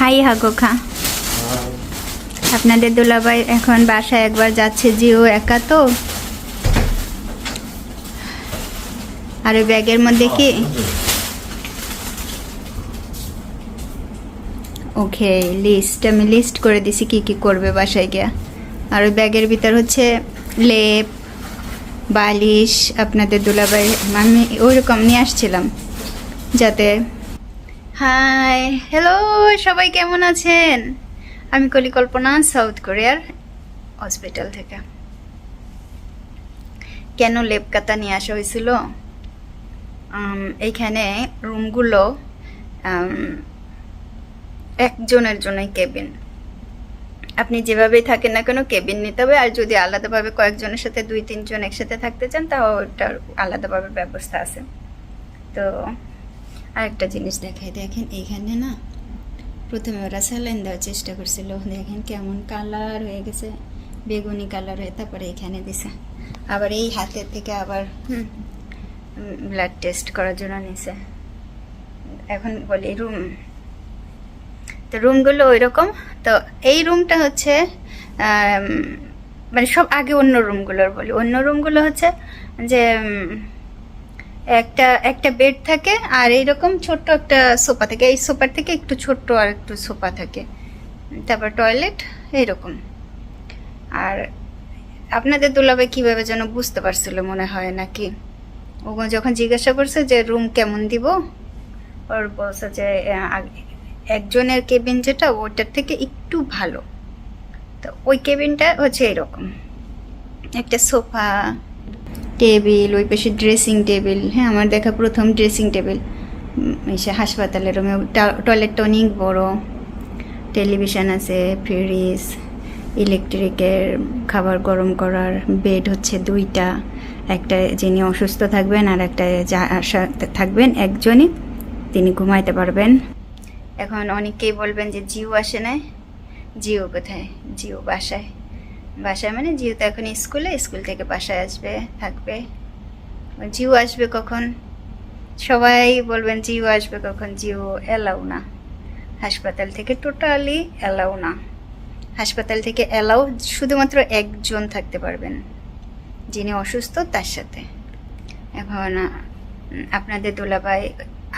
High Hago খা। আপনাদের দুলাভাই এখন বাসায় একবার যাচ্ছে, জিও একা তো। আর ওই ব্যাগের মধ্যে কি? ওকে লিস্ট আমি লিস্ট করে দিছি কি কি করবে বাসায় গিয়া। আর ওই ব্যাগের ভিতর হচ্ছে লেপ, বালিশ, আপনাদের দুলাভাই, আমি ওইরকম নিয়ে আসছিলাম, যাতে হাই হ্যালো সবাই কেমন আছেন? আমি কলিকল্পনা সাউথ কোরিয়ার হসপিটাল থেকে। কেন লেপকাতা নিয়ে আসা হয়েছিল? এইখানে রুমগুলো একজনের জন্যই কেবিন আপনি যেভাবেই থাকেন না কেন কেবিন নিতে হবে, আর যদি আলাদাভাবে কয়েকজনের সাথে দুই তিনজন একসাথে থাকতে চান, তাও ওটার আলাদাভাবে ব্যবস্থা আছে। তো আরেকটা জিনিস দেখাই। দেখেন এইখানে না, প্রথমে ওরা স্যালাইন দেওয়ার চেষ্টা করছিল। দেখেন কেমন কালার হয়ে গেছে, বেগুনি কালার হয়ে, তারপরে এখানে দিছে। আবার এই হাতের থেকে আবার ব্লাড টেস্ট করার জন্য নিছে। এখন বলি রুম তো রুমগুলো ওই রকম তো এই রুমটা হচ্ছে মানে সব আগে অন্য রুমগুলোর বলি। অন্য রুমগুলো হচ্ছে যে একটা একটা বেড থাকে আর এইরকম ছোট্ট একটা সোফা থাকে। এই সোফার থেকে একটু ছোট্ট আর একটু সোফা থাকে। তারপর টয়লেট এইরকম। আর আপনাদের দুলাভাই কীভাবে যেন বুঝতে পারছিল মনে হয় নাকি? ও যখন জিজ্ঞাসা করছে যে রুম কেমন দিব, ওর বলছে যে একজনের কেবিন যেটা, ওটার থেকে একটু ভালো। তো ওই কেবিনটা হচ্ছে এরকম একটা সোফা টেবিল, ওই পাশে ড্রেসিং টেবিল হ্যাঁ আমার দেখা প্রথম ড্রেসিং টেবিল এসে হাসপাতালের রুমে টয়লেটটা অনেক বড়। টেলিভিশন আছে ফ্রিজ ইলেকট্রিকের খাবার গরম করার বেড হচ্ছে দুইটা। একটা যিনি অসুস্থ থাকবেন আর একটা যা থাকবেন, একজনই তিনি ঘুমাইতে পারবেন। এখন অনেকেই বলবেন যে জিও আসে নাই। জিও কোথায়? জিও বাসায়। বাসায় মানে জিও তো এখন স্কুলে, স্কুল থেকে বাসায় আসবে, থাকবে। জিও আসবে কখন? সবাই বলবেন জিও আসবে কখন? জিও এলাও না। হাসপাতাল থেকে টোটালি এলাও না। হাসপাতাল থেকে এলাও শুধুমাত্র একজন থাকতে পারবেন, যিনি অসুস্থ তার সাথে। এখন আপনাদের দোলাভাই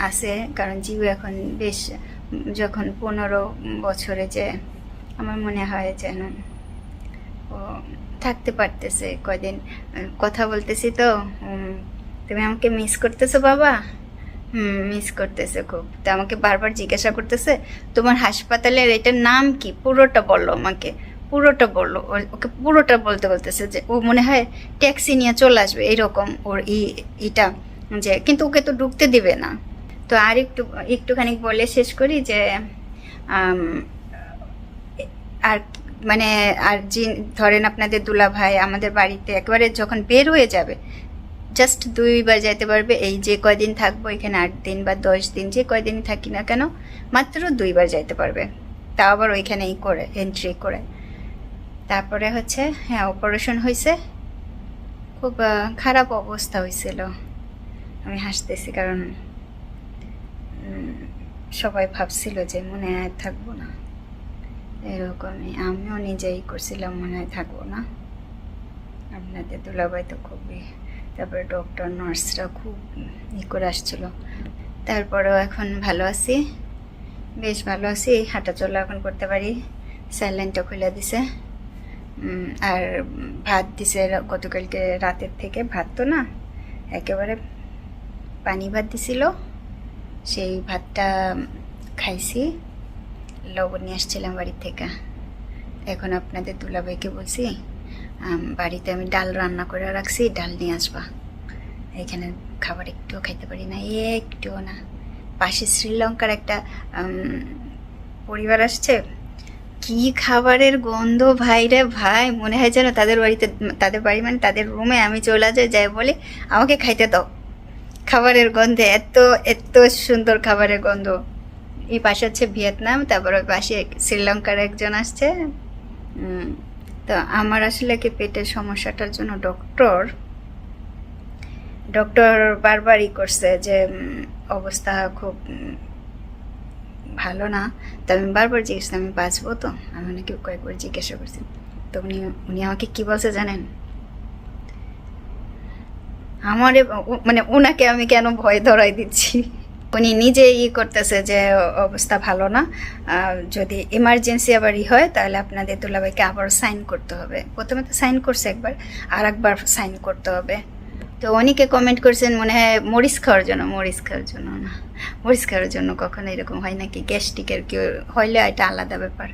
আছে, কারণ জিও এখন বেশ, যখন পনেরো বছরে যে, আমার মনে হয় যেন থাকতে পারতেছে কয়দিন। উম, কথা বলতেছি তো। তুমি আমাকে মিস করতেছো বাবা? হুম মিস করতেছে খুব। তো আমাকে বারবার জিজ্ঞাসা করতেছে তোমার হাসপাতালের এটার নাম কি? পুরোটা বলল আমাকে। পুরোটা বলল ওকে পুরোটা বলতে বলতেছে যে ও মনে হয় ট্যাক্সি নিয়ে চলে আসবে। এরকম ওর ই এটা যে কিন্তু ওকে তো ঢুকতে দিবে না। তো আর একটু একটুখানি বলে শেষ করি যে আর মানে আর যে ধরেন আপনাদের দুলা ভাই আমাদের বাড়িতে একেবারে যখন বের হয়ে যাবে জাস্ট দুইবার যাইতে পারবে, এই যে কয়দিন থাকব এখানে আট দিন বা দশ দিন, যে কয়দিন থাকি না কেন, মাত্র দুইবার যাইতে পারবে। তাও আবার ওইখানেই করে এন্ট্রি করে। তারপরে হচ্ছে হ্যাঁ অপারেশন হয়েছে খুব খারাপ অবস্থা হয়েছিল আমি হাসতেছি কারণ সবাই ভাবছিল যে মনে থাকব না। এরকমই। আমিও নিজেই করছিলাম, মনে হয় থাকব না। আপনাদের দুলাভাই তো খুবই, তারপরে ডক্টর নার্সরা খুব ই করে আসছিল। তারপরেও এখন ভালো আছি। বেশ ভালো আছি, হাঁটাচলা এখন করতে পারি। স্যালাইনটা খুলে দিছে। আর ভাত দিছে গতকালকে রাতের থেকে। ভাত তো না, একেবারে পানি ভাত দিছিল। সেই ভাতটা খাইছি। লবণ নিয়ে আসছিলাম বাড়ি থেকে। এখন আপনাদের দুলাভাইকে বলছি বাড়িতে আমি ডাল রান্না করে রাখছি, ডাল নিয়ে আসবা। এখানে খাবার একটুও খাইতে পারি না, একটুও না। পাশে শ্রীলঙ্কার একটা পরিবার আসছে। কি খাবারের গন্ধ, ভাই রে ভাই। মনে হয় যেন তাদের বাড়িতে, তাদের বাড়ি মানে তাদের রুমে আমি চলে যাই যাই বলে, আমাকে খাইতে দাও। খাবারের গন্ধে, এত এত সুন্দর খাবারের গন্ধ। এই পাশে হচ্ছে ভিয়েতনাম, তারপর ওই পাশে শ্রীলঙ্কার একজন আসছে। তো আমার আসলে কি পেটের সমস্যাটার জন্য ডক্টর ডক্টর বারবারই করছে যে অবস্থা খুব ভালো না। তো আমি বারবার জিজ্ঞেস আমি বাঁচবো তো? আমি ওনাকে কয়েকবার জিজ্ঞাসা করছি। তো উনি উনি আমাকে কী বলছে জানেন? আমার মানে ওনাকে আমি কেন ভয় ধরাই দিচ্ছি? উনি নিজে ই করতেছে যে, অবস্থা ভালো না। যদি এমার্জেন্সি আবার ই হয়, তাহলে আপনাদের দুলাভাইকে আবার সাইন করতে হবে। প্রথমে তো সাইন করছে একবার আর একবার সাইন করতে হবে। তো অনেকে কমেন্ট করছেন, মনে হয় মরিচ খাওয়ার জন্য, মরিচ খাওয়ার জন্য না। মরিচ খাওয়ার জন্য কখনো এরকম হয় নাকি? গ্যাস্ট্রিকের কেউ, হইলে এটা আলাদা ব্যাপার।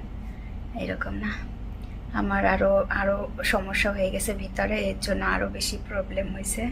এরকম না। আমার আরও আরও সমস্যা হয়ে গেছে ভিতরে, এর জন্য আরও বেশি প্রবলেম হয়েছে